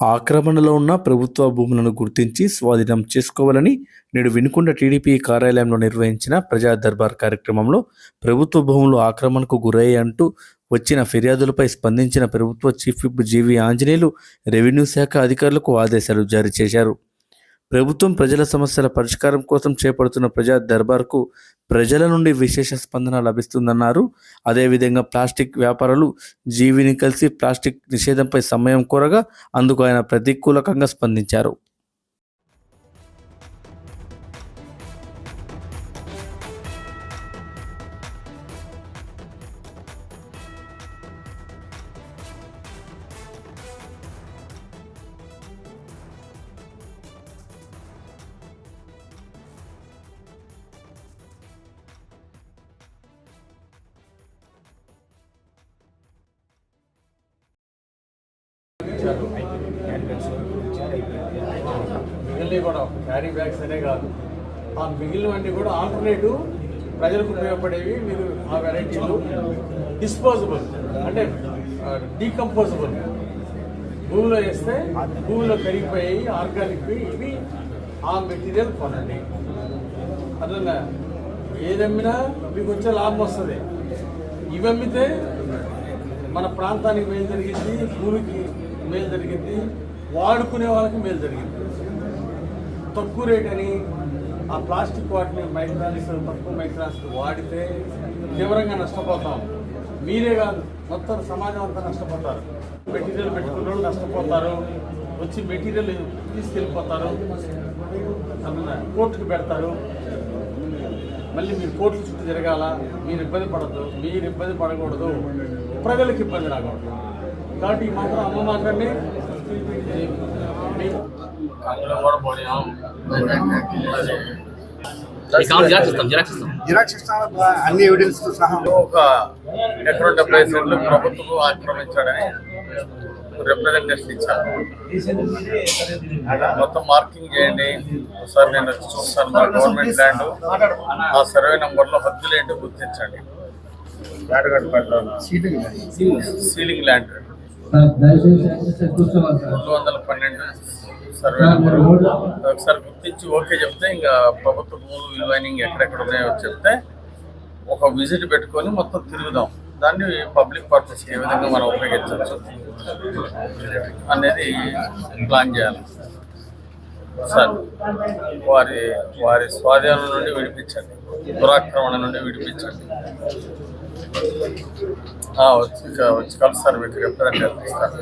ఆక్రమణలో ఉన్న ప్రభుత్వ భూములను గుర్తించి స్వాధీనం చేసుకోవాలని నేడు వినుకొండ టీడీపీ కార్యాలయంలో నిర్వహించిన ప్రజా దర్బార్ కార్యక్రమంలో ప్రభుత్వ భూములు ఆక్రమణకు గురయ్యాయి అంటూ వచ్చిన ఫిర్యాదులపై స్పందించిన ప్రభుత్వ chief whip GV Anjaneyulu revenue శాఖ అధికారులకు ఆదేశాలు జారీ చేశారు. ప్రభుత్వం ప్రజల సమస్యల పరిష్కారం కోసం చేపడుతున్న ప్రజా దర్బార్కు ప్రజల నుండి విశేష స్పందన లభిస్తుందన్నారు. అదేవిధంగా ప్లాస్టిక్ వ్యాపారులు జీవిని కలిసి ప్లాస్టిక్ నిషేధంపై సమయం కోరగా అందుకు ఆయన ప్రతికూలకంగా స్పందించారు. ఇచ్చారు. మిగిలినవి కూడా క్యారీ బ్యాగ్స్ అనే కాదు. ఆ మిగిలినవన్నీ కూడా ఆల్టర్నేటివ్ ప్రజలకు ఉపయోగపడేవి మీరు ఆ వెరైటీలు. డిస్పోజబుల్. అంటే డీకంపోజబుల్. భూమిలో వేస్తే భూమిలో కరిగిపోయాయి ఆర్గానిక్ ఇవి ఆ మెటీరియల్ కొనండి. అదన్నా ఏదమ్మినా మీకు వచ్చే లాభం వస్తుంది. ఇవి అమ్మితే మన ప్రాంతానికి మేలు జరిగింది భూమికి మేలు జరిగింది. వాడుకునే వాళ్ళకి మేలు జరిగింది. తక్కువ రేట్ అని ఆ ప్లాస్టిక్ వాటిని మైక్రాన్స్ తక్కువ మైక్రాన్స్ వాడితే తీవ్రంగా నష్టపోతాం. మీరే కాదు మొత్తం సమాజం అంతా నష్టపోతారు. మెటీరియల్ పెట్టుకున్న వాళ్ళు నష్టపోతారు. వచ్చి మెటీరియల్ తీసుకెళ్ళిపోతారు. కోర్టుకు పెడతారు. మళ్ళీ మీరు కోర్టుల చుట్టూ తిరగాల మీరు ఇబ్బంది పడద్దు మీరు ఇబ్బంది పడకూడదు ప్రజలకు ఇబ్బంది రాకూడదు. కాబట్టి ఈ మాత్రం అమ్మ మాత్రమే. అన్ని ఎవిడెన్స్తో సహా. ఒక డెబ్బై సెంట్లు ప్రభుత్వం ఆక్రమించాడని రిప్రజెంటేషన్ ఇచ్చారు. మొత్తం మార్కింగ్ చేయండి. ఒకసారి నేను వచ్చి చూస్తాను మా గవర్నమెంట్ ల్యాండ్ ఆ సర్వే నంబర్లో హద్దులు ఏంటో గుర్తించండి. సీటింగ్ సీలింగ్ ల్యాండ్ ఒకసారి గుర్తించి ఓకే చెప్తే ఇంకా ప్రభుత్వ భూములు విలువైన ఎక్కడెక్కడ ఉన్నాయో చెప్తే ఒక విజిట్ పెట్టుకొని మొత్తం తిరుగుదాం. దాన్ని పబ్లిక్ పర్పస్ ఏ విధంగా మనం ఉపయోగించవచ్చు అనేది ప్లాన్ చేయాలి. వారి వారి స్వాధీనం నుండి విడిపించండి. దురాక్రమణ నుండి విడిపించండి. ఆ, వచ్చి వచ్చి కలుస్తారు మీకు రిప్రజెంట్ ఇస్తారు